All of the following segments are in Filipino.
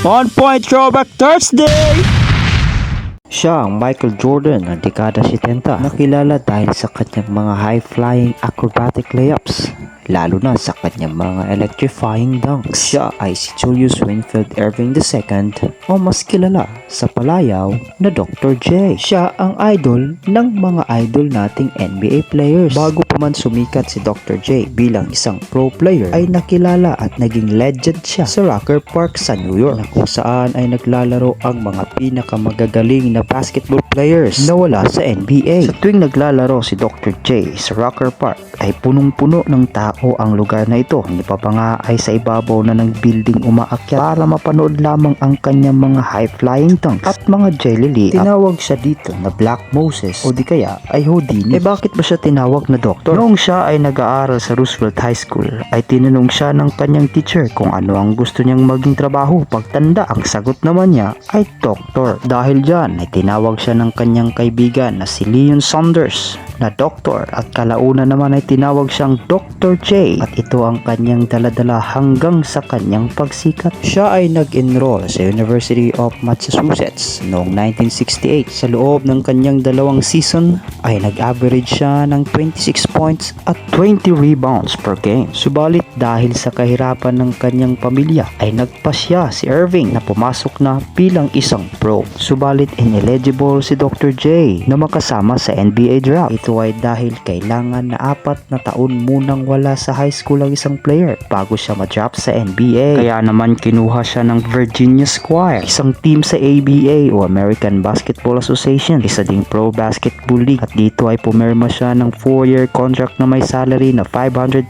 On Point Throwback Thursday! Siya ang Michael Jordan ng dekada 70 nakilala dahil sa kanyang mga high-flying acrobatic layups lalo na sa kanyang mga electrifying dunks. Siya ay si Julius Winfield Irving II o mas kilala sa palayaw na Dr. J. Siya ang idol ng mga idol nating NBA players. Bago pa man sumikat si Dr. J bilang isang pro player ay nakilala at naging legend siya sa Rocker Park sa New York na kung saan ay naglalaro ang mga pinakamagagaling na basketball players na wala sa NBA. Sa tuwing naglalaro si Dr. J sa Rocker Park ay punong-puno ng tao ang lugar na ito. Hindi pa pa nga ay sa ibabaw na ng building umaakyat para mapanood lamang ang kanyang mga high-flying dunks at mga jelly layup. Tinawag siya dito na Black Moses o di kaya ay Houdini. Eh bakit ba siya tinawag na doktor? Noong siya ay nag-aaral sa Roosevelt High School ay tinanong siya ng kanyang teacher kung ano ang gusto niyang maging trabaho pagtanda. Ang sagot naman niya ay doktor. Dahil dyan ay tinawag siya ng kanyang kaibigan na si Leon Saunders na doktor at kalauna naman ay tinawag siyang Dr. J at ito ang kanyang daladala hanggang sa kanyang pagsikat. Siya ay nag-enroll sa University of Massachusetts noong 1968. Sa loob ng kanyang dalawang season ay nag-average siya ng 26 points at 20 rebounds per game. Subalit dahil sa kahirapan ng kanyang pamilya ay nagpasya si Irving na pumasok na bilang isang pro. Subalit ineligible si Dr. J na makasama sa NBA draft. Ito ay dahil kailangan na apat na taon munang wala sa high school ang isang player bago siya ma-draft sa NBA. Kaya naman kinuha siya ng Virginia Squire, isang team sa ABA o American Basketball Association, isa ding pro basketball league at dito ay pumirma siya ng 4-year contract na may salary na $500,000.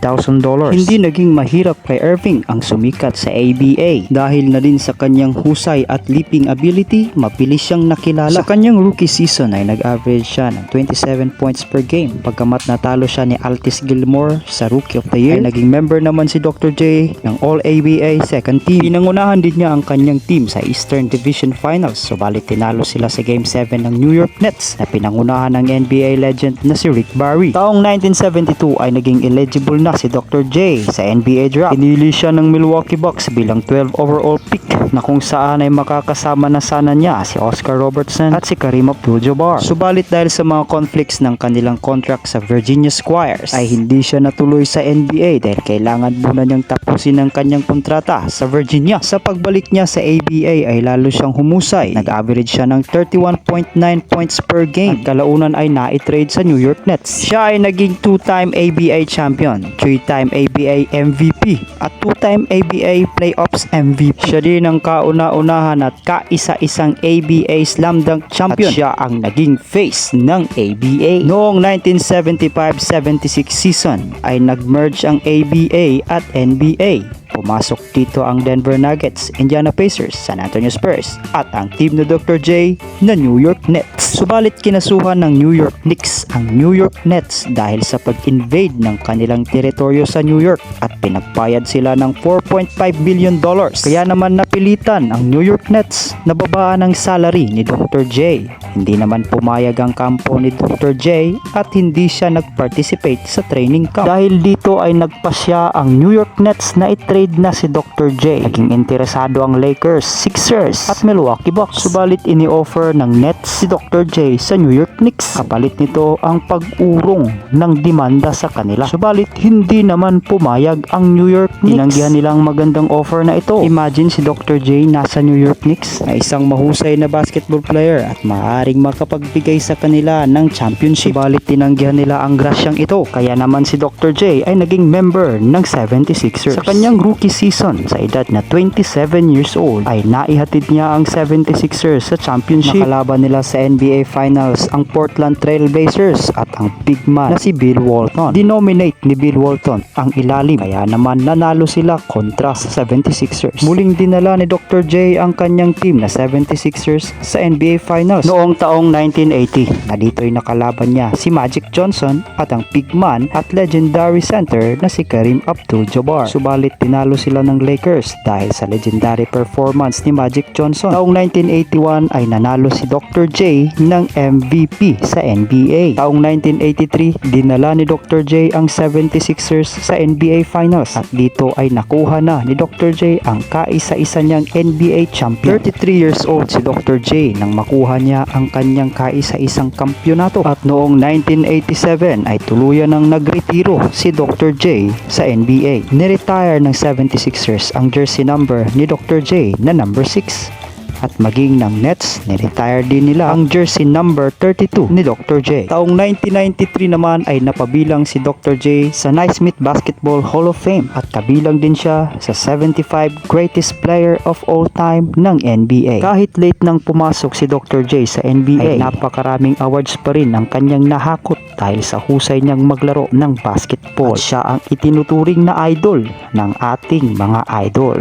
Hindi naging mahirap kay Irving ang sumikat sa ABA dahil na din sa kanyang husay at leaping ability, mabilis siyang nakilala. Sa kanyang rookie season ay nag-average siya ng 27 points per game. Pagkamat natalo siya ni Altis Gilmore sa Rookie of the Year, ay naging member naman si Dr. J ng All-ABA second team. Pinangunahan din niya ang kanyang team sa Eastern Division Finals, subalit tinalo sila sa Game 7 ng New York Nets na pinangunahan ng NBA legend na si Rick Barry. Taong 1972 ay naging eligible na si Dr. J sa NBA draft. Pinili siya ng Milwaukee Bucks bilang 12 overall pick na kung saan ay makakasama na sana niya si Oscar Robertson at si Kareem Abdul-Jabbar. Subalit dahil sa mga conflicts ng kanilang contract sa Virginia Squires ay hindi siya natuloy sa NBA dahil kailangan muna niyang tapusin ang kanyang kontrata sa Virginia. Sa pagbalik niya sa ABA ay lalo siyang humusay. Nag-average siya ng 31.9 points per game. At kalaunan ay na-trade sa New York Nets. Siya ay naging two-time ABA champion, three-time ABA MVP at two-time ABA playoffs MVP. Siya din ang kauna-unahan at kaisa-isang ABA slam dunk champion. At siya ang naging face ng ABA. Noong 1975-76 season ay nag-merge ang ABA at NBA. Pumasok dito ang Denver Nuggets, Indiana Pacers, San Antonio Spurs at ang team ni Dr. J na New York Nets. Subalit kinasuhan ng New York Knicks ang New York Nets dahil sa pag-invade ng kanilang teritoryo sa New York at pinagbayad sila ng 4.5 million dollars. Kaya naman napilitan ang New York Nets na babaan ang salary ni Dr. J. Hindi naman pumayag ang kampo ni Dr. J at hindi siya nag-participate sa training camp. Dahil dito ay nagpasya ang New York Nets na i-trade na si Dr. J. Naging interesado ang Lakers, Sixers at Milwaukee Bucks. Subalit ini-offer ng Nets si Dr. J sa New York Knicks. Kapalit nito ang pag-urong ng demanda sa kanila. Subalit hindi naman pumayag ang New York Knicks. Tinanggihan nilang magandang offer na ito. Imagine si Dr. J nasa New York Knicks na isang mahusay na basketball player at maaaring makapagbigay sa kanila ng championship. Subalit tinanggihan nila ang grasyang ito. Kaya naman si Dr. J ay naging member ng 76ers. Sa kanyang rookie season sa edad na 27 years old ay naihatid niya ang 76ers sa championship. Nakalaban nila sa NBA Finals ang Portland Trail Blazers at ang big man na si Bill Walton. Dinominate ni Bill Walton ang ilalim kaya naman nanalo sila kontra sa 76ers. Muling dinala ni Dr. J ang kanyang team na 76ers sa NBA Finals noong taong 1980 na dito'y nakalaban niya si Magic Johnson at ang big man at legendary center na si Kareem Abdul-Jabbar. Subalit tinalo tinalo sila ng Lakers dahil sa legendary performance ni Magic Johnson. Taong 1981 ay nanalo si Dr. J ng MVP sa NBA. Taong 1983, dinala ni Dr. J ang 76ers sa NBA Finals at dito ay nakuha na ni Dr. J ang kaisa-isa niyang NBA champion. 33 years old si Dr. J nang makuha niya ang kanyang kaisa-isang kampyonato at noong 1987 ay tuluyan ng nagretiro si Dr. J sa NBA. Niretire ng 76ers ang jersey number ni Dr. J na number 6 at maging ng Nets, niretire din nila ang jersey number 32 ni Dr. J. Taong 1993 naman ay napabilang si Dr. J sa Naismith Basketball Hall of Fame at kabilang din siya sa 75 greatest player of all time ng NBA. Kahit late nang pumasok si Dr. J sa NBA, ay napakaraming awards pa rin ang kanyang nahakot dahil sa husay niyang maglaro ng basketball. At siya ang itinuturing na idol ng ating mga idol.